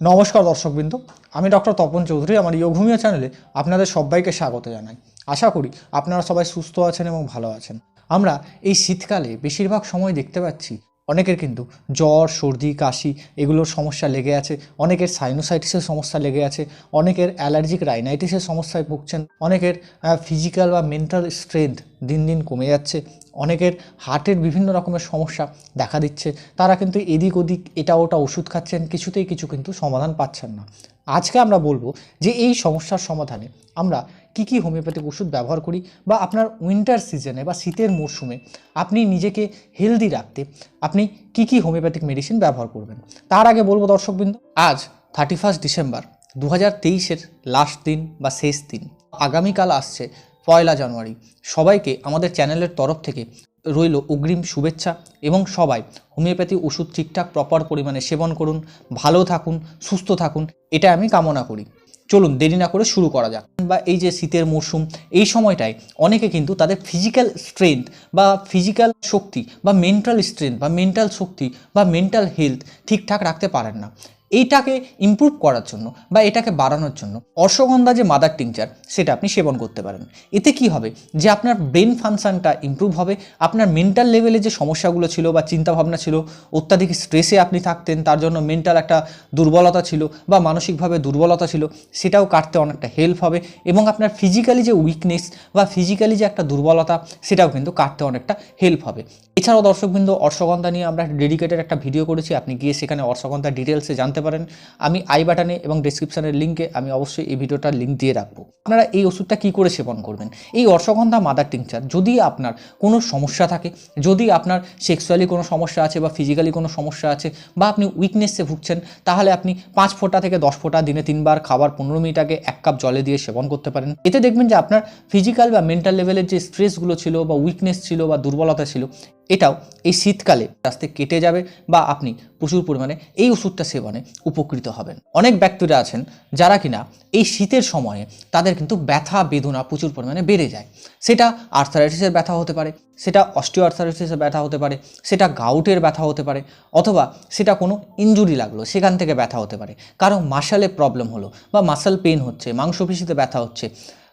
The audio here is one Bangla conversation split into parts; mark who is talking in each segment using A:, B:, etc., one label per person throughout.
A: নমস্কার দর্শকবৃন্দ, আমি ডক্টর তপন চৌধুরী, আমার যোগভূমিয়া চ্যানেলে আপনাদের সবাইকে স্বাগত জানাই। আশা করি আপনারা সবাই সুস্থ আছেন এবং ভালো আছেন। আমরা এই শীতকালে বেশিরভাগ সময় দেখতে পাচ্ছি অনেকের কিন্তু জ্বর, সর্দি, কাশি এগুলোর সমস্যা লেগে আছে, অনেকের সাইনোসাইটিসের সমস্যা লেগে আছে, অনেকের অ্যালার্জিক রাইনাইটিসের সমস্যায় ভুগছেন, অনেকের ফিজিক্যাল বা মেন্টাল স্ট্রেংথ দিন দিন কমে যাচ্ছে, অনেকের হার্টের বিভিন্ন রকমের সমস্যা দেখা দিচ্ছে, তারা কিন্তু এদিক ওদিক এটা ওটা ওষুধ খাচ্ছেন, কিছুতেই কিছু কিন্তু সমাধান পাচ্ছেন না। আজকে আমরা বলব যে এই সমস্যার সমাধানে আমরা কি কি হোমিওপ্যাথিক ওষুধ ব্যবহার করি বা আপনার উইন্টার সিজনে বা শীতের মরশুমে আপনি নিজেকে হেলদি রাখতে আপনি কি কি হোমিওপ্যাথিক মেডিসিন ব্যবহার করবেন? তার আগে বলব দর্শকবৃন্দ, আজ থার্টি ফার্স্ট ডিসেম্বর দু হাজার তেইশের লাস্ট দিন বা শেষ দিন, আগামীকাল আসছে পয়লা জানুয়ারি। সবাইকে আমাদের চ্যানেলের তরফ থেকে রইল অগ্রিম শুভেচ্ছা এবং সবাই হোমিওপ্যাথি ওষুধ ঠিকঠাক প্রপার পরিমাণে সেবন করুন, ভালো থাকুন, সুস্থ থাকুন, এটা আমি কামনা করি। চলুন দেরি না করে শুরু করা যাক। বা এই যে শীতের মরশুম এই সময়টায় অনেকে কিন্তু তাদের ফিজিক্যাল স্ট্রেংথ বা ফিজিক্যাল শক্তি বা মেন্টাল স্ট্রেংথ বা মেন্টাল শক্তি বা মেন্টাল হেলথ ঠিকঠাক রাখতে পারেন না। এইটাকে ইমপ্রুভ করার জন্য বা এটাকে বাড়ানোর জন্য অশ্বগন্ধা যে মাদার টিংচার সেটা আপনি সেবন করতে পারেন। এতে কি হবে? যে আপনার ব্রেন ফাংশনটা ইমপ্রুভ হবে, আপনার মেন্টাল লেভেলে যে সমস্যাগুলো ছিল বা চিন্তাভাবনা ছিল, অত্যাধিক স্ট্রেসে আপনি থাকতেন, তার জন্য মেন্টাল একটা দুর্বলতা ছিল বা মানসিকভাবে দুর্বলতা ছিল, সেটাও কাটতে অনেকটা হেল্প হবে এবং আপনার ফিজিক্যালি যে উইকনেস বা ফিজিক্যালি যে একটা দুর্বলতা, সেটাও কিন্তু কাটতে অনেকটা হেল্প হবে। এছাড়াও দর্শকবৃন্দ, অর্শগন্ধা নিয়ে আমরা ডেডিকেটেড একটা ভিডিও করেছি। আপনি গিয়ে সেখানে অর্শগন্ধা ডিটেলসে জানতে পারেন। আমি আই বাটনে এবং ডেসক্রিপশনের লিঙ্কে আমি অবশ্যই এই ভিডিওটার লিঙ্ক দিয়ে রাখব। আপনারা এই ওষুধটা কী করে সেবন করবেন? এই অর্শগন্ধা মাদার টিংচার যদি আপনার কোনো সমস্যা থাকে, যদি আপনার সেক্সুয়ালি কোনো সমস্যা আছে বা ফিজিক্যালি কোনো সমস্যা আছে বা আপনি উইকনেসে ভুগছেন, তাহলে আপনি পাঁচ ফোঁটা থেকে দশ ফোঁটা, দিনে তিনবার খাবার, পনেরো মিনিট আগে এক কাপ জলে দিয়ে সেবন করতে পারেন। এতে দেখবেন যে আপনার ফিজিক্যাল বা মেন্টাল লেভেলের যে স্ট্রেসগুলো ছিল বা উইকনেস ছিল বা দুর্বলতা ছিল এটাও এই শীতকালে আস্তে কেটে যাবে বা আপনি প্রচুর পরিমাণে এই ওষুধটা সেবনে উপকৃত হবেন। অনেক ব্যক্তিরা আছেন যারা কিনা এই শীতের সময়ে তাদের কিন্তু ব্যথা, বেদনা প্রচুর পরিমাণে বেড়ে যায়। সেটা আর্থারাইটিসের ব্যথা হতে পারে, সেটা অস্টিও আর্থারাইটিসের ব্যথা হতে পারে, সেটা গাউটের ব্যথা হতে পারে অথবা সেটা কোনো ইঞ্জুরি লাগল, সেখান থেকে ব্যথা হতে পারে। কারও মাসালে প্রবলেম হলো বা মাসাল পেন হচ্ছে, মাংসপেশিতে ব্যথা হচ্ছে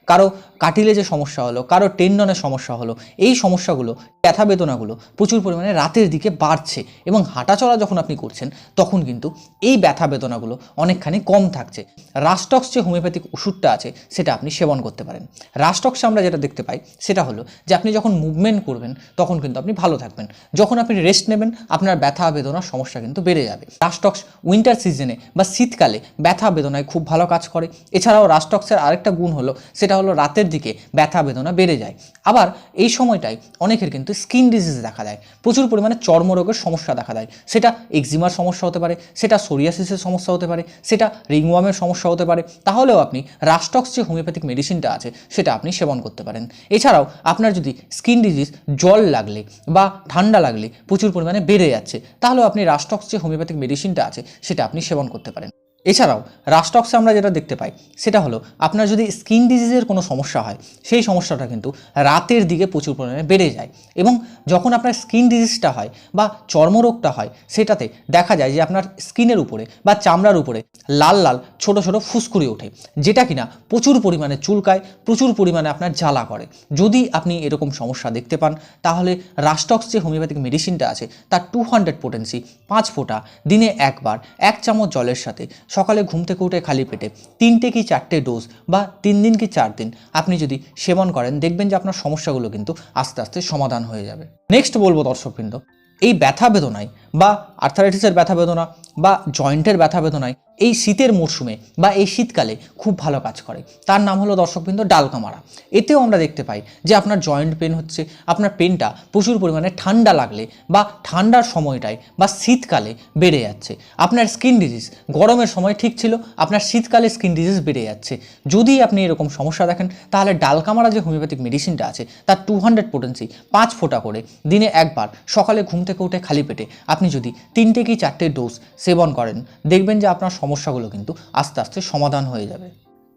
A: কারও কাটিলেজে সমস্যা হলো, কারও টেন্ডনের সমস্যা হলো, এই সমস্যাগুলো, ব্যথা বেদনাগুলো প্রচুর পরিমাণে রাতের দিকে বাড়ছে এবং হাঁটাচলা যখন আপনি করছেন, তখন কিন্তু এই ব্যথা বেদনাগুলো অনেকখানি কম থাকছে। রাস্টক্স যে হোমিওপ্যাথিক ওষুধটা আছে, সেটা আপনি সেবন করতে পারেন। রাস্টক্সে আমরা যেটা দেখতে পাই, সেটা হলো যে আপনি যখন মুভমেন্ট করবেন, তখন কিন্তু আপনি ভালো থাকবেন। যখন আপনি রেস্ট নেবেন, আপনার ব্যথা বেদনার সমস্যা কিন্তু বেড়ে যাবে। রাস্টক্স উইন্টার সিজনে বা শীতকালে ব্যথা বেদনায় খুব ভালো কাজ করে। এছাড়াও রাস্টক্সের আরেকটা গুণ হলো, সেটা হলো রাতের দিকে ব্যথা বেদনা বেড়ে যায়। আবার এই সময়টায় অনেকের কিন্তু স্কিন ডিজিজ দেখা দেয়। প্রচুর পরিমাণে চর্মরোগের সমস্যা দেখা দেয়। সেটা এক্সিমার সমস্যা হতে পারে, সেটা সোরিয়াসিসের সমস্যা হতে পারে, সেটা রিংওয়ামের সমস্যা হতে পারে। তাহলেও আপনি রাস্টক্স যে হোমিওপ্যাথিক মেডিসিনটা আছে, সেটা আপনি সেবন করতে পারেন। এছাড়াও আপনার যদি স্কিন ডিজিজ জল লাগলে বা ঠান্ডা লাগলে প্রচুর পরিমাণে বেড়ে যাচ্ছে, তাহলেও আপনি রাস্টক্স যে হোমিওপ্যাথিক মেডিসিনটা আছে, সেটা আপনি সেবন করতে পারেন। এছাড়াও রাস্টক্সে আমরা যেটা দেখতে পাই, সেটা হলো আপনার যদি স্কিন ডিজিজের কোনো সমস্যা হয়, সেই সমস্যাটা কিন্তু রাতের দিকে প্রচুর পরিমাণে বেড়ে যায় এবং যখন আপনার স্কিন ডিজিজটা হয় বা চর্মরোগটা হয়, সেটাতে দেখা যায় যে আপনার স্কিনের উপরে বা চামড়ার উপরে লাল লাল ছোট ছোট ফুসকুড়ি ওঠে, যেটা কিনা প্রচুর পরিমাণে চুলকায়, প্রচুর পরিমাণে আপনার জ্বালা করে। যদি আপনি এরকম সমস্যা দেখতে পান, তাহলে রাস্টক্স যে হোমিওপ্যাথিক মেডিসিনটা আছে, তার টু হান্ড্রেড পোটেন্সি পাঁচ ফোঁটা, দিনে একবার, এক চামচ জলের সাথে সকালে ঘুম থেকে উঠে খালি পেটে তিনটে কি চারটে ডোজ বা তিন দিন কি চার দিন আপনি যদি সেবন করেন, দেখবেন যে আপনার সমস্যাগুলো কিন্তু আস্তে আস্তে সমাধান হয়ে যাবে। নেক্সট বলব দর্শকবৃন্দ, এই ব্যথা বেদনায় বা আর্থারাইটিসের ব্যথা বেদনা বা জয়েন্টের ব্যথা বেদনায় এই শীতের মরশুমে বা এই শীতকালে খুব ভালো কাজ করে। তার নাম হলো দর্শকবৃন্দ ডালকামারা। এতেও আমরা দেখতে পাই যে আপনার জয়েন্ট পেন হচ্ছে, আপনার পেনটা প্রচুর পরিমাণে ঠান্ডা লাগলে বা ঠান্ডার সময়টায় বা শীতকালে বেড়ে যাচ্ছে। আপনার স্কিন ডিজিজ, গরমের সময় ঠিক ছিল, আপনার শীতকালে স্কিন ডিজিজ বেড়ে যাচ্ছে। যদি আপনি এরকম সমস্যা দেখেন, তাহলে ডালকামারা যে হোমিওপ্যাথিক মেডিসিনটা আছে, তার টু হান্ড্রেড পোটেন্সি পাঁচ ফোঁটা করে দিনে একবার সকালে ঘুম থেকে উঠে খালি পেটে আপনি যদি তিনটে কি চারটে ডোজ সেবন করেন, দেখবেন যে আপনার সমস্যাগুলো কিন্তু আস্তে আস্তে সমাধান হয়ে যাবে।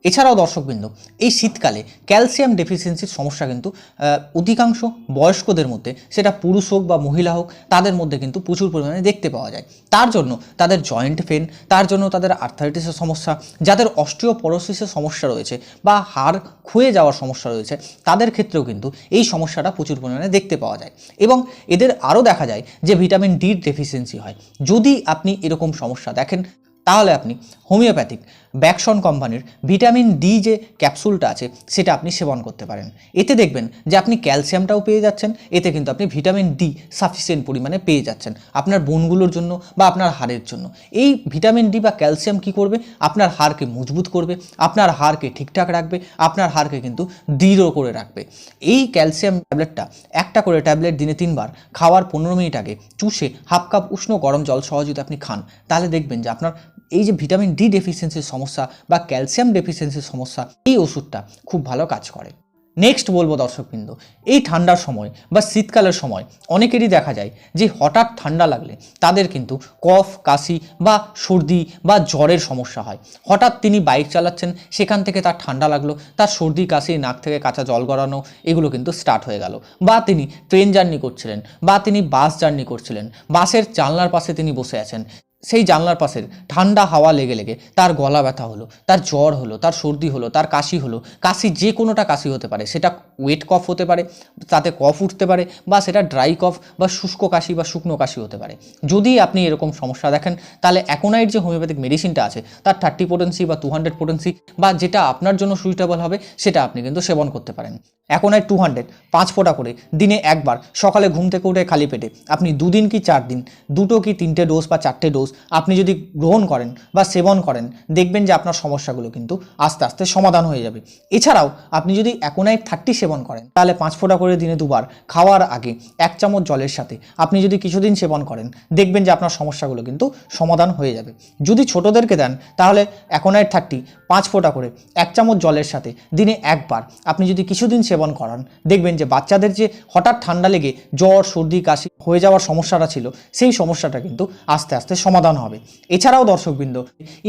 A: এছাড়াও দর্শকবৃন্দ, এই শীতকালে ক্যালসিয়াম ডেফিসিয়েন্সির সমস্যা কিন্তু অধিকাংশ বয়স্কদের মধ্যে, সেটা পুরুষ হোক বা মহিলা হোক, তাদের মধ্যে কিন্তু প্রচুর পরিমাণে দেখতে পাওয়া যায়। তার জন্য তাদের জয়েন্ট পেন, তার জন্য তাদের আর্থারাইটিসের সমস্যা, যাদের অস্টিওপরোসিসের সমস্যা রয়েছে বা হাড় ক্ষয়ে যাওয়ার সমস্যা রয়েছে, তাদের ক্ষেত্রেও কিন্তু এই সমস্যাটা প্রচুর পরিমাণে দেখতে পাওয়া যায়। এবং এদের আরও দেখা যায় যে ভিটামিন ডির ডেফিসিয়েন্সি হয়। যদি আপনি এরকম সমস্যা দেখেন তাহলে আপনি হোমিওপ্যাথিক ব্যাকসন কোম্পানির ভিটামিন ডি যে ক্যাপসুলটা আছে, সেটা আপনি সেবন করতে পারেন। এতে দেখবেন যে আপনি ক্যালসিয়ামটাও পেয়ে যাচ্ছেন, এতে কিন্তু আপনি ভিটামিন ডি সাফিসিয়েন্ট পরিমাণে পেয়ে যাচ্ছেন আপনার বোনগুলোর জন্য বা আপনার হাড়ের জন্য। এই ভিটামিন ডি বা ক্যালসিয়াম কি করবে? আপনার হাড়কে মজবুত করবে, আপনার হাড়কে ঠিকঠাক রাখবে, আপনার হাড়কে কিন্তু দৃঢ় করে রাখবে। এই ক্যালসিয়াম ট্যাবলেটটা একটা করে ট্যাবলেট দিনে তিনবার, খাওয়ার পনেরো মিনিট আগে চুষে হাফ কাপ উষ্ণ গরম জল সহ যদি আপনি খান, তাহলে দেখবেন যে আপনার এই যে ভিটামিন ডি ডেফিসিয়েন্সির সমস্যা বা ক্যালসিয়াম ডেফিসিয়েন্সির সমস্যা, এই ওষুধটা খুব ভালো কাজ করে। নেক্সট বলব দর্শকবৃন্দ, এই ঠান্ডার সময় বা শীতকালের সময় অনেকেরই দেখা যায় যে হঠাৎ ঠান্ডা লাগলে তাদের কিন্তু কফ, কাশি বা সর্দি বা জ্বরের সমস্যা হয়। হঠাৎ তিনি বাইক চালাচ্ছেন, সেখান থেকে তার ঠান্ডা লাগল, তার সর্দি, কাশি, নাক থেকে কাঁচা জল গড়ানো, এগুলো কিন্তু স্টার্ট হয়ে গেল। বা তিনি ট্রেন জার্নি করছিলেন, বা তিনি বাস জার্নি করছিলেন বাসের জানলার পাশে তিনি বসে আছেন। সেই জানলার পাশের ঠান্ডা হাওয়া লেগে লেগে তার গলা ব্যথা হলো, তার জ্বর হলো, তার সর্দি হলো, তার কাশি হলো, কাশি যে কোনোটা কাশি হতে পারে, সেটা ওয়েট কফ হতে পারে, তাতে কফ উঠতে পারে বা সেটা ড্রাই কফ বা শুষ্ক কাশি বা শুকনো কাশি হতে পারে। যদি আপনি এরকম সমস্যা দেখেন, তাহলে অ্যাকোনাইট যে হোমিওপ্যাথিক মেডিসিনটা আছে, তার থার্টি পোটেন্সি বা টু হান্ড্রেড পোটেন্সি বা যেটা আপনার জন্য সুইটেবল হবে, সেটা আপনি কিন্তু সেবন করতে পারেন। অ্যাকোনাইট টু হান্ড্রেড পাঁচ ফোঁটা করে, দিনে একবার, সকালে ঘুম থেকে উঠে খালি পেটে, আপনি দুদিন কি চার দিন দুটো কি তিনটে ডোজ বা চারটে ডোজ আপনি যদি গ্রহণ করেন বা সেবন করেন, দেখবেন যে আপনার সমস্যাগুলো কিন্তু আস্তে আস্তে সমাধান হয়ে যাবে। এছাড়াও আপনি যদি অ্যাকোনাইট থার্টি সেবন করেন, তাহলে পাঁচ ফোঁটা করে দিনে দুবার খাওয়ার আগে এক চামচ জলের সাথে আপনি যদি কিছুদিন সেবন করেন, দেখবেন যে আপনার সমস্যাগুলো কিন্তু সমাধান হয়ে যাবে। যদি ছোটদেরকে দেন, তাহলে অ্যাকোনাইট থার্টি পাঁচ ফোঁটা করে এক চামচ জলের সাথে দিনে একবার আপনি যদি কিছুদিন সেবন করান, দেখবেন যে বাচ্চাদের যে হঠাৎ ঠান্ডা লেগে জ্বর, সর্দি, কাশি হয়ে যাওয়ার সমস্যাটা ছিল, সেই সমস্যাটা কিন্তু আস্তে আস্তে সমাধান হবে। এছাড়াও দর্শকবৃন্দ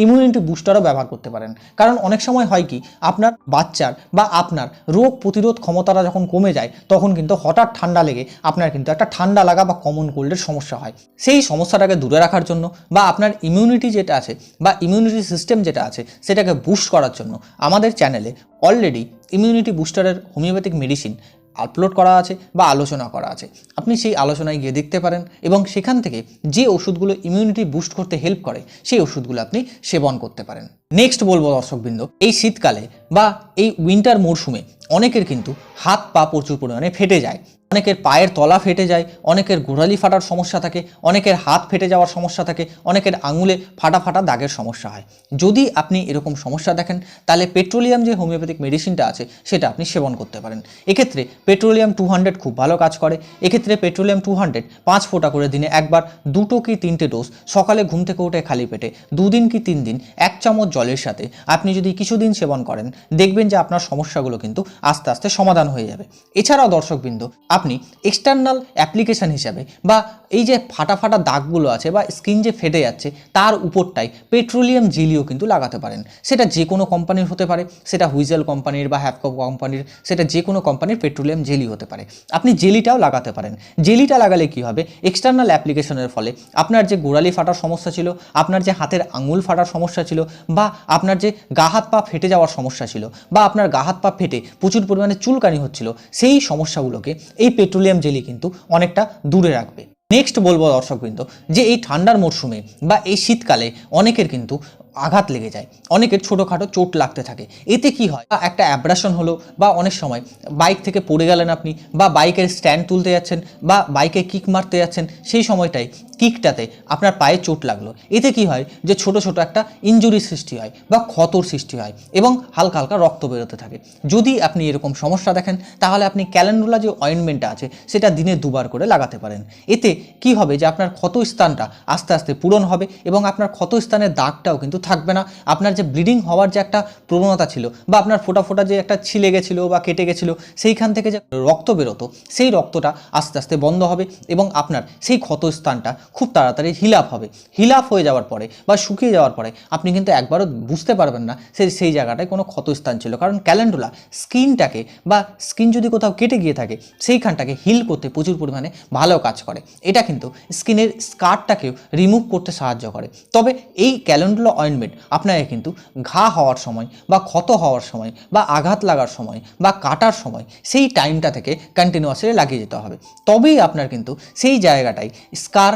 A: ইমিউনিটি বুস্টারও ব্যবহার করতে পারেন। কারণ অনেক সময় হয় কি, আপনার বাচ্চার বা আপনার রোগ প্রতিরোধ ক্ষমতাটা যখন কমে যায়, তখন কিন্তু হঠাৎ ঠান্ডা লেগে আপনার কিন্তু একটা ঠান্ডা লাগা বা কমন কোল্ডের সমস্যা হয়। সেই সমস্যাটাকে দূরে রাখার জন্য বা আপনার ইমিউনিটি যেটা আছে বা ইমিউনিটি সিস্টেম যেটা আছে, সেটাকে বুস্ট করার জন্য আমাদের চ্যানেলে অলরেডি ইমিউনিটি বুস্টারের হোমিওপ্যাথিক মেডিসিন আপলোড করা আছে বা আলোচনা করা আছে। আপনি সেই আলোচনায় গিয়ে দেখতে পারেন এবং সেখান থেকে যে ওষুধগুলো ইমিউনিটি বুস্ট করতে হেল্প করে, সেই ওষুধগুলো আপনি সেবন করতে পারেন। নেক্সট বলব দর্শকবৃন্দ, এই শীতকালে বা এই উইন্টার মরশুমে অনেকের কিন্তু হাত পা প্রচুর পরিমাণে ফেটে যায়। অনেকের পায়ের তলা ফেটে যায়, অনেকের গোড়ালি ফাটার সমস্যা থাকে, অনেকের হাত ফেটে যাওয়ার সমস্যা থাকে, অনেকের আঙুলে ফাটা ফাটা দাগের সমস্যা হয়। যদি আপনি এরকম সমস্যা দেখেন, তাহলে পেট্রোলিয়াম যে হোমিওপ্যাথিক মেডিসিনটা আছে, সেটা আপনি সেবন করতে পারেন। এক্ষেত্রে পেট্রোলিয়াম টু হান্ড্রেড খুব ভালো কাজ করে। এক্ষেত্রে পেট্রোলিয়াম টু হান্ড্রেড পাঁচ ফোঁটা করে দিনে একবার দুটো কি তিনটে ডোজ সকালে ঘুম থেকে উঠে খালি পেটে, দুদিন কি তিন দিন এক চামচ জলের সাথে আপনি যদি কিছুদিন সেবন করেন, দেখবেন যে আপনার সমস্যাগুলো কিন্তু আস্তে আস্তে সমাধান হয়ে যাবে। এছাড়াও দর্শকবৃন্দ আপনি এক্সটার্নাল অ্যাপ্লিকেশন হিসাবে বা এই যে ফাটা ফাটা দাগগুলো আছে বা স্কিন যে ফেটে যাচ্ছে, তার উপরটায় পেট্রোলিয়াম জেলিও কিন্তু লাগাতে পারেন। সেটা যে কোনো কোম্পানির হতে পারে, সেটা হুইজেল কোম্পানির বা হ্যাপকো কোম্পানির সেটা যে কোনো কোম্পানির পেট্রোলিয়াম জেলি হতে পারে। আপনি জেলিটাও লাগাতে পারেন। জেলিটা লাগালে কি হবে? এক্সটার্নাল অ্যাপ্লিকেশনের ফলে আপনার যে গোড়ালি ফাটার সমস্যা ছিল, আপনার যে হাতের আঙুল ফাটার সমস্যা ছিল বা আপনার যে গা হাত পা ফেটে যাওয়ার সমস্যা ছিল বা আপনার গা হাত পা ফেটে প্রচুর পরিমাণে চুলকানি হচ্ছিল, সেই সমস্যাগুলোকে এই পেট্রোলিয়াম জেলি কিন্তু অনেকটা দূরে রাখবে। নেক্সট বলব দর্শকবৃন্দ, যে এই ঠান্ডার মরশুমে বা এই শীতকালে অনেকের কিন্তু আঘাত লেগে যায়। অনেকের ছোটোখাটো চোট লাগতে থাকে। এতে কি হয়? বা একটা অ্যাব্রাশন হলো, বা অনেক সময় বাইক থেকে পড়ে গেলেন আপনি, বা বাইকের স্ট্যান্ড তুলতে যাচ্ছেন, বা বাইকে কিক মারতে যাচ্ছেন, সেই সময়টাই কিকটাতে আপনার পায়ে চোট লাগল। এতে কি হয় যে ছোট ছোট একটা ইঞ্জুরি সৃষ্টি হয়, বা ক্ষতর সৃষ্টি হয়, এবং হালকা হালকা রক্ত বেরোতে থাকে। যদি আপনি এরকম সমস্যা দেখেন, তাহলে আপনি ক্যালেন্ডুলা যে অয়েনমেন্টটা আছে, সেটা দিনে দুবার করে লাগাতে পারেন। এতে কি হবে যে আপনার ক্ষত স্থানটা আস্তে আস্তে পূরণ হবে, এবং আপনার ক্ষত স্থানের দাগটাও কিন্তু থাকবে না। আপনার যে ব্লিডিং হওয়ার যে একটা প্রবণতা ছিল বা আপনার ফোটা ফোটা যে একটা ছিলে গেছিল বা কেটে গেছিল, সেইখান থেকে যে রক্ত বেরোতো, সেই রক্তটা আস্তে আস্তে বন্ধ হবে এবং আপনার সেই ক্ষত স্থানটা খুব তাড়াতাড়ি হিল আপ হবে। হিল আপ হয়ে যাওয়ার পরে বা শুকিয়ে যাওয়ার পরে আপনি কিন্তু একবারও বুঝতে পারবেন না সেই সেই জায়গাটায় কোনো ক্ষত স্থান ছিল। কারণ ক্যালেন্ডুলা স্কিনটাকে বা স্কিন যদি কোথাও কেটে গিয়ে থাকে, সেইখানটাকে হিল করতে প্রচুর পরিমাণে ভালো কাজ করে। এটা কিন্তু স্কিনের স্কারটাকেও রিমুভ করতে সাহায্য করে। তবে এই ক্যালেন্ডুলা অয়েনমেন্ট আপনাকে কিন্তু ঘা হওয়ার সময় বা ক্ষত হওয়ার সময় বা আঘাত লাগার সময় বা কাটার সময় সেই টাইমটা থেকে কন্টিনিউয়াসলি লাগিয়ে যেতে হবে। তবেই আপনার কিন্তু সেই জায়গাটায় স্কার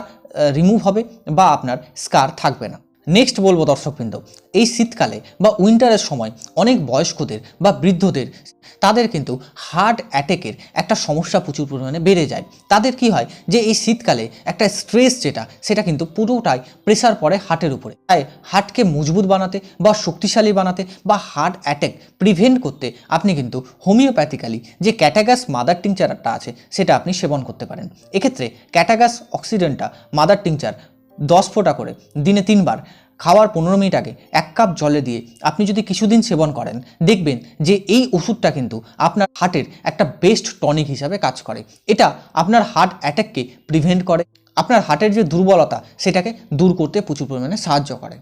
A: রিমুভ হবে বা আপনার স্কার থাকবে না। নেক্সট বলব দর্শকবৃন্দ, এই শীতকালে বা উইন্টারের সময় অনেক বয়স্কদের বা বৃদ্ধদের তাদের কিন্তু হার্ট অ্যাটাকের একটা সমস্যা প্রচুর পরিমাণে বেড়ে যায়। তাদের কি হয় যে এই শীতকালে একটা স্ট্রেস যেটা, সেটা কিন্তু পুরোটাই প্রেসার পড়ে হার্টের উপরে। তাই হার্টকে মজবুত বানাতে বা শক্তিশালী বানাতে বা হার্ট অ্যাটাক প্রিভেন্ট করতে আপনি কিন্তু হোমিওপ্যাথিক্যালি যে ক্যাটাগাস মাদার টিংচারটা আছে, সেটা আপনি সেবন করতে পারেন। এক্ষেত্রে ক্যাটাগাস অক্সিডেন্টটা মাদার টিংচার দশ ফোঁটা করে, দিনে তিনবার। খাওয়ার পনেরো মিনিট আগে এক কাপ জলে দিয়ে আপনি যদি কিছুদিন সেবন করেন, দেখবেন যে এই ওষুধটা কিন্তু আপনার হার্টের একটা বেস্ট টনিক হিসাবে কাজ করে। এটা আপনার হার্ট অ্যাট্যাককে প্রিভেন্ট করে, আপনার হার্টের যে দুর্বলতা, সেটাকে দূর করতে প্রচুর পরিমাণে সাহায্য করে।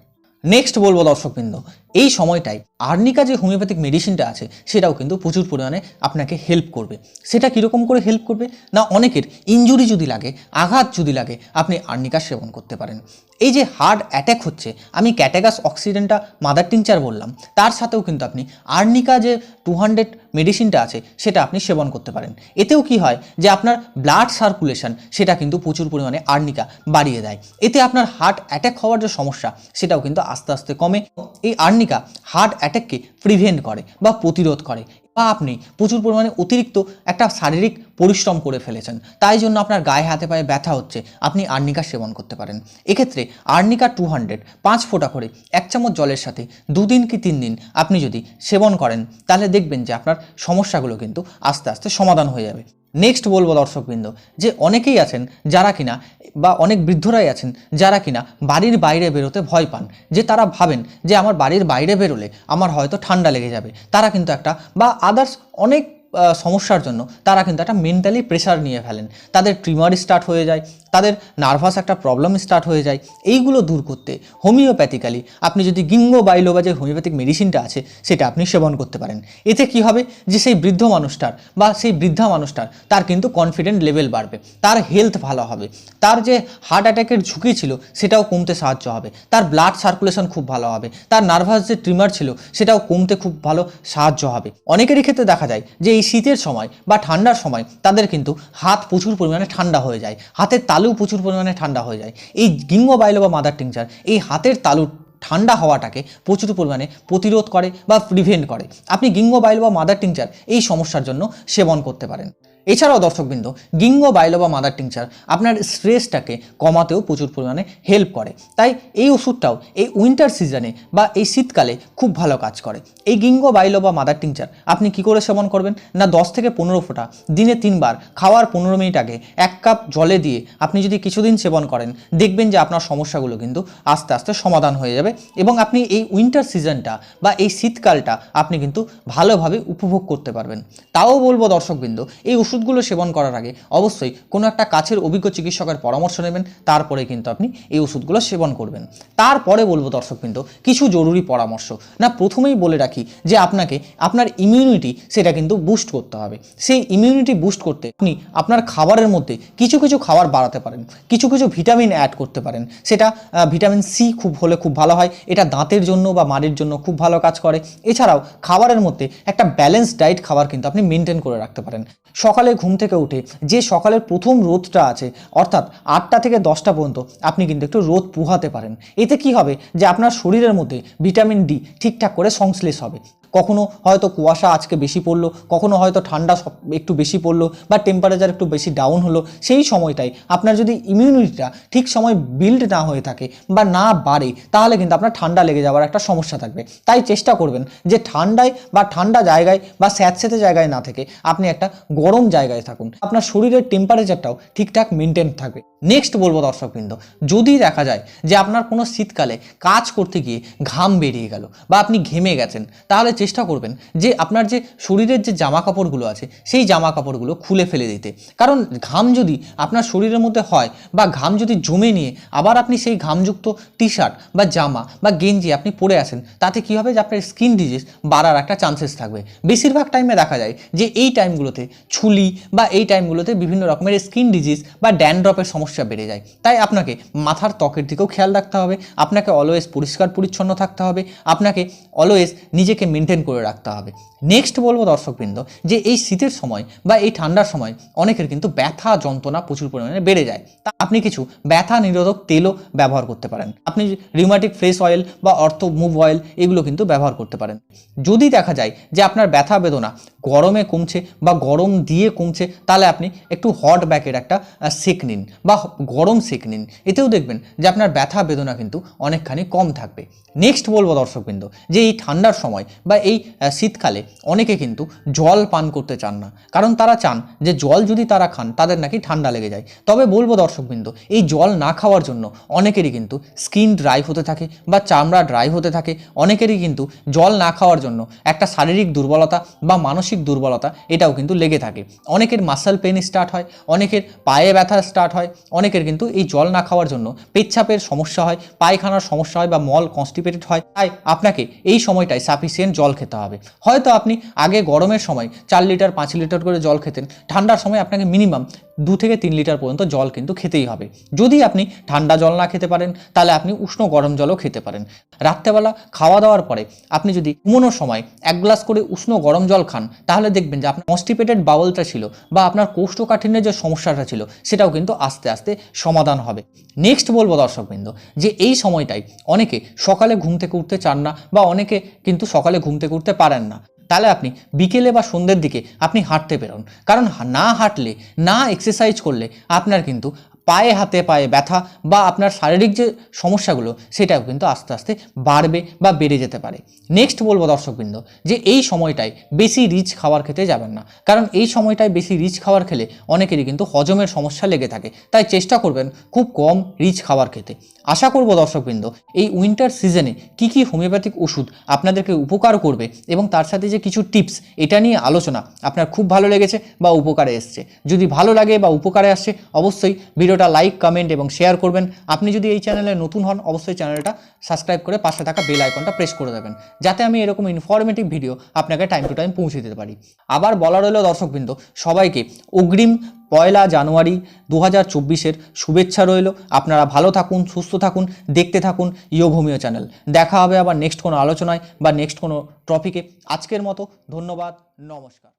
A: নেক্সট বলব দর্শকবৃন্দ, এই সময়টায় আর্নিকা যে হোমিওপ্যাথিক মেডিসিনটা আছে, সেটাও কিন্তু প্রচুর পরিমাণে আপনাকে হেল্প করবে। সেটা কীরকম করে হেল্প করবে? না, অনেকের ইঞ্জুরি যদি লাগে, আঘাত যদি লাগে, আপনি আর্নিকা সেবন করতে পারেন। এই যে হার্ট অ্যাটাক হচ্ছে, আমি ক্যাটাগাস অক্সিডেন্টটা মাদার টিংচার বললাম, তার সাথেও কিন্তু আপনি আর্নিকা যে টু হান্ড্রেড মেডিসিনটা আছে, সেটা আপনি সেবন করতে পারেন। এতেও কি হয় যে আপনার ব্লাড সার্কুলেশন সেটা কিন্তু প্রচুর পরিমাণে আর্নিকা বাড়িয়ে দেয়। এতে আপনার হার্ট অ্যাটাক হওয়ার যে সমস্যা, সেটাও কিন্তু আস্তে আস্তে কমে। এই আর্নিকা হার্ট অ্যাটাককে প্রিভেন্ট করে বা প্রতিরোধ করে। বা আপনি প্রচুর পরিমাণে অতিরিক্ত একটা শারীরিক পরিশ্রম করে ফেলেছেন। তাই জন্য আপনার গায়ে, হাতে, পায়ে ব্যথা হচ্ছে। আপনি আর্নিকা সেবন করতে পারেন। এক্ষেত্রে আর্নিকা টু হান্ড্রেড, পাঁচ ফোঁটা করে এক চামচ জলের সাথে দুদিন কি তিন দিন আপনি যদি সেবন করেন, তাহলে দেখবেন যে আপনার সমস্যাগুলো কিন্তু আস্তে আস্তে সমাধান হয়ে যাবে। নেক্সট বলব দর্শকবৃন্দ, যে অনেকেই আছেন যারা কিনা, বা অনেক বৃদ্ধরাই আছেন যারা কিনা বাড়ির বাইরে বেরোতে ভয় পান, যে তারা ভাবেন যে আমার বাড়ির বাইরে বেরোলে আমার হয়তো ঠান্ডা লেগে যাবে। তারা কিন্তু একটা, বা আদার্স অনেক সমস্যার জন্য তারা কিন্তু একটা মেন্টালি প্রেশার নিয়ে ফেলেন। তাদের ট্রিমার স্টার্ট হয়ে যায়, তাদের নার্ভাস একটা প্রবলেম স্টার্ট হয়ে যায়। এইগুলো দূর করতে হোমিওপ্যাথিক্যালি আপনি যদি গিঙ্গো বাইলো বা যে হোমিওপ্যাথিক মেডিসিনটা আছে, সেটা আপনি সেবন করতে পারেন। এতে কি হবে? যে সেই বৃদ্ধ মানুষটার বা সেই বৃদ্ধা মানুষটার তার কিন্তু কনফিডেন্ট লেভেল বাড়বে, তার হেলথ ভালো হবে, তার যে হার্ট অ্যাটাকের ঝুঁকি ছিল, সেটাও কমতে সাহায্য হবে, তার ব্লাড সার্কুলেশন খুব ভালো হবে, তার নার্ভাস যে ট্রিমার ছিল, সেটাও কমতে খুব ভালো সাহায্য হবে। অনেকেরই ক্ষেত্রে দেখা যায় যে এই শীতের সময় বা ঠান্ডার সময় তাদের কিন্তু হাত প্রচুর পরিমাণে ঠান্ডা হয়ে যায়। হাতের তালু প্রচুর পরিমাণে ঠান্ডা হয়ে যায়। এই গিঙ্গো বাইলো বা মাদার টিংচার এই হাতের তালু ঠান্ডা হওয়াটাকে প্রচুর পরিমাণে প্রতিরোধ করে বা প্রিভেন্ট করে। আপনি গিঙ্গো বাইল বা মাদার টিংচার এই সমস্যার জন্য সেবন করতে পারেন। এছাড়াও দর্শকবৃন্দ, গিঙ্গো বাইলো বা মাদার টিংচার আপনার স্ট্রেসটাকে কমাতেও প্রচুর পরিমাণে হেল্প করে। তাই এই ওষুধটাও এই উইন্টার সিজনে বা এই শীতকালে খুব ভালো কাজ করে। এই গিঙ্গো বাইলো বা মাদার টিংচার আপনি কি করে সেবন করবেন? না দশ থেকে পনেরো ফোঁটা দিনে তিনবার খাওয়ার পনেরো মিনিট আগে এক কাপ জলে দিয়ে আপনি যদি কিছুদিন সেবন করেন, দেখবেন যে আপনার সমস্যাগুলো কিন্তু আস্তে আস্তে সমাধান হয়ে যাবে এবং আপনি এই উইন্টার সিজনটা বা এই শীতকালটা আপনি কিন্তু ভালোভাবে উপভোগ করতে পারবেন। তাও বলব দর্শকবৃন্দ, এই ওষুধগুলো সেবন করার আগে অবশ্যই কোনো একটা কাছের অভিজ্ঞ চিকিৎসকের পরামর্শ নেবেন, তারপরে কিন্তু আপনি এই ওষুধগুলো সেবন করবেন। তারপরে বলব দর্শকবৃন্দ কিছু জরুরি পরামর্শ। না, প্রথমেই বলে রাখি যে আপনাকে আপনার ইমিউনিটি সেটা কিন্তু বুস্ট করতে হবে। সেই ইমিউনিটি বুস্ট করতে আপনি আপনার খাবারের মধ্যে কিছু কিছু খাবার বাড়াতে পারেন। কিছু কিছু ভিটামিন অ্যাড করতে পারেন। সেটা ভিটামিন সি খুব হলে খুব ভালো হয়। এটা দাঁতের জন্য বা মাড়ির জন্য খুব ভালো কাজ করে। এছাড়াও খাবারের মধ্যে একটা ব্যালেন্স ডায়েট খাবার কিন্তু আপনি মেনটেন করে রাখতে পারেন। সকালে ঘুম থেকে উঠে যে সকালের প্রথম রোদটা আছে, অর্থাৎ আটটা থেকে দশটা পর্যন্ত আপনি কিন্তু একটু রোদ পোহাতে পারেন। এতে কি হবে? যে আপনার শরীরের মধ্যে ভিটামিন ডি ঠিকঠাক করে সংশ্লেষ হবে। কখনো হয়তো কুয়াশা আজকে বেশি পড়ল, কখনো হয়তো ঠান্ডা একটু বেশি পড়ল বা টেম্পারেচার একটু বেশি ডাউন হলো, সেই সময়টাই আপনার যদি ইমিউনিটিটা ঠিক সময় বিল্ড না হয়ে থাকে বা না বাড়ে, তাহলে কিন্তু আপনার ঠান্ডা লেগে যাওয়ার একটা সমস্যা থাকবে। তাই চেষ্টা করবেন যে ঠান্ডায় বা ঠান্ডা জায়গায় বা স্যাঁতস্যাঁতে জায়গায় না থেকে আপনি একটা গরম জায়গায় থাকুন। আপনার শরীরের টেম্পারেচারটাও ঠিকঠাক মেনটেন থাকবে। নেক্সট বলব দর্শকবৃন্দ, যদি দেখা যায় যে আপনার কোনো শীতকালে কাজ করতে গিয়ে ঘাম বেরিয়ে গেল বা আপনি ঘেমে গেছেন, তাহলে চেষ্টা করবেন যে আপনার যে শরীরের যে জামা কাপড়গুলো আছে, সেই জামা কাপড়গুলো খুলে ফেলে দিতে। কারণ ঘাম যদি আপনার শরীরের মধ্যে হয় বা ঘাম যদি জমে নিয়ে আবার আপনি সেই ঘামযুক্ত টি শার্ট বা জামা বা গেঞ্জি আপনি পরে আসেন তাতে কী হবে যে আপনার স্কিন ডিজিজ বাড়ার একটা চান্সেস থাকবে। বেশিরভাগ টাইমে দেখা যায় যে এই টাইমগুলোতে ছুলি বা এই টাইমগুলোতে বিভিন্ন রকমের স্কিন ডিজিজ বা ড্যান্ড্রপের সমস্যা বেড়ে যায়। তাই আপনাকে মাথার ত্বকের দিকেও খেয়াল রাখতে হবে, আপনাকে অলওয়েজ পরিষ্কার পরিচ্ছন্ন থাকতে হবে, আপনাকে অলওয়েজ নিজেকে মেনটেন করে রাখতে হবে। নেক্সট বলব দর্শকবৃন্দ, যে এই শীতের সময় বা এই ঠান্ডার সময় অনেকের কিন্তু ব্যথা যন্ত্রণা প্রচুর পরিমাণে বেড়ে যায়। তা আপনি কিছু ব্যথা নিরোধক তেলও ব্যবহার করতে পারেন। আপনি রিউমাটিক ফ্রেশ অয়েল বা অর্থ মুভ অয়েল এগুলো কিন্তু ব্যবহার করতে পারেন। যদি দেখা যায় যে আপনার ব্যথা বেদনা গরমে কমছে বা গরম দিয়ে কমছে, তাহলে আপনি একটু হট ব্যাকের একটা সেক নিন বা গরম সেক নিন। এতেও দেখবেন যে আপনার ব্যথা বেদনা কিন্তু অনেকখানি কম থাকবে। নেক্সট বলব দর্শকবৃন্দ, যে এই ঠান্ডার সময় বা এই শীতকালে অনেকে কিন্তু জল পান করতে চান না। কারণ তারা চান যে জল যদি তারা খান, তাদের নাকি ঠান্ডা লেগে যায়। তবে বলব দর্শকবৃন্দ, এই জল না খাওয়ার জন্য অনেকেরই কিন্তু স্কিন ড্রাই হতে থাকে বা চামড়া ড্রাই হতে থাকে। অনেকেরই কিন্তু জল না খাওয়ার জন্য একটা শারীরিক দুর্বলতা বা মানসিক দুর্বলতা এটাও কিন্তু লেগে থাকে। অনেকের মাসেল পেন স্টার্ট হয়, অনেকের পায়ে ব্যথা স্টার্ট হয়, অনেকের কিন্তু এই জল না খাওয়ার জন্য পেচ্ছাপের সমস্যা হয়, পায়খানার সমস্যা হয় বা মল কনস্টিপেটেড হয়। তাই আপনাকে এই সময়টায় সাফিসিয়েন্ট জল খেতে হবে। হয়তো আপনি আগে গরমের সময় চার লিটার, পাঁচ লিটার করে জল খেতেন, ঠান্ডার সময় আপনাকে মিনিমাম দু থেকে তিন লিটার পর্যন্ত জল কিন্তু খেতেই হবে। যদি আপনি ঠান্ডা জল না খেতে পারেন, তাহলে আপনি উষ্ণ গরম জলও খেতে পারেন। রাত্রেবেলা খাওয়া দাওয়ার পরে আপনি যদি ঘুমানোর সময় এক গ্লাস করে উষ্ণ গরম জল খান, তাহলে দেখবেন যে আপনার কনস্টিপেটেড বাউলটা ছিল বা আপনার কোষ্ঠকাঠিন্যের যে সমস্যাটা ছিল, সেটাও কিন্তু আস্তে আস্তে সমাধান হবে। নেক্সট বলব দর্শকবৃন্দ, যে এই সময়টাই অনেকে সকালে ঘুম থেকে উঠতে চান না বা অনেকে কিন্তু সকালে ঘুম থেকে উঠতে পারেন না। তাহলে আপনি বিকেলে বা সন্ধ্যের দিকে আপনি হাঁটতে বেরোন। কারণ না হাঁটলে, না এক্সারসাইজ করলে আপনার কিন্তু পায়ে, হাতে, পায়ে ব্যথা বা আপনার শারীরিক যে সমস্যাগুলো, সেটাও কিন্তু আস্তে আস্তে বাড়বে বা বেড়ে যেতে পারে। নেক্সট বলব দর্শকবৃন্দ, যে এই সময়টায় বেশি রিচ খাবার খেতে যাবেন না। কারণ এই সময়টায় বেশি রিচ খাবার খেলে অনেকেরই কিন্তু হজমের সমস্যা লেগে থাকে। তাই চেষ্টা করবেন খুব কম রিচ খাবার খেতে। আশা করব দর্শকবৃন্দ, এই উইন্টার সিজনে কি কি হোমিওপ্যাথিক ওষুধ আপনাদেরকে উপকার করবে এবং তার সাথে যে কিছু টিপস এটা নিয়ে আলোচনা আপনার খুব ভালো লেগেছে বা উপকারে এসছে। যদি ভালো লাগে বা উপকারে আসছে, অবশ্যই ভিডিওটা লাইক কমেন্ট এবং শেয়ার করবেন। আপনি যদি এই চ্যানেলে নতুন হন, অবশ্যই চ্যানেলটা সাবস্ক্রাইব করে পাশে থাকা বেল আইকনটা প্রেস করে দেবেন। যাতে আমি এরকম ইনফরমেটিভ ভিডিও আপনাকে টাইম টু টাইম পৌঁছে দিতে পারি। আবার বলা রইল দর্শকবৃন্দ, সবাইকে অগ্রিম পয়লা জানুয়ারি দু হাজার চব্বিশের শুভেচ্ছা রইল। আপনারা ভালো থাকুন, সুস্থ থাকুন, দেখতে থাকুন ইয়োগ চ্যানেল। দেখা হবে আবার নেক্সট কোনো আলোচনায় বা নেক্সট কোনো টপিকে আজকের মতো, ধন্যবাদ, নমস্কার।